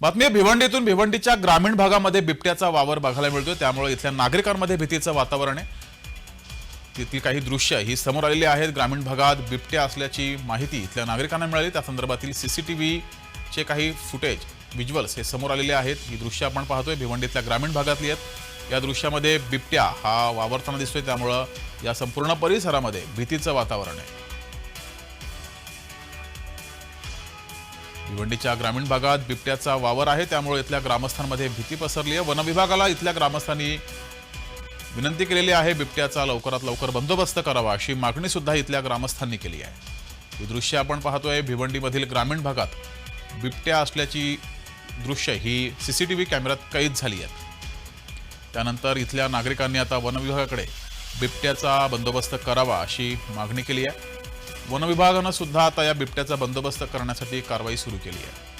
बातमी भिवंडीतून भिवंडीच्या ग्रामीण भागामध्ये बिबट्याचा वावर बघायला मिळतोय. त्यामुळे इथल्या नागरिकांमध्ये भीतीचं वातावरण आहे. तिथली काही दृश्य ही समोर आलेली आहेत. ग्रामीण भागात बिबट्या असल्याची माहिती इथल्या नागरिकांना मिळाली. त्या संदर्भातील सीसीटीव्हीचे काही फुटेज व्हिज्युअल्स हे समोर आलेले आहेत. ही दृश्य आपण पाहतोय. भिवंडीतल्या ग्रामीण भागातली आहेत. या दृश्यामध्ये बिबट्या हा वावरताना दिसतोय. त्यामुळं या संपूर्ण परिसरामध्ये भीतीचं वातावरण आहे. भिवंडीच्या ग्रामीण भागात बिबट्याचा वावर आहे त्यामुळे इथल्या ग्रामस्थांमध्ये भीती पसरली आहे. वनविभागाला इथल्या ग्रामस्थांनी विनंती केलेली आहे बिबट्याचा लवकरात लवकर बंदोबस्त करावा अशी मागणी सुद्धा इथल्या ग्रामस्थांनी केली आहे. ही दृश्य आपण पाहतोय भिवंडीमधील ग्रामीण भागात बिबट्या असल्याची दृश्य ही सी सी टी व्ही कॅमेऱ्यात कैद झाली आहेत. त्यानंतर इथल्या नागरिकांनी आता वनविभागाकडे बिबट्याचा बंदोबस्त करावा अशी मागणी केली आहे. वनविभागानं सुद्धा आता या बिबट्याचा बंदोबस्त करण्यासाठी कारवाई सुरू केली आहे.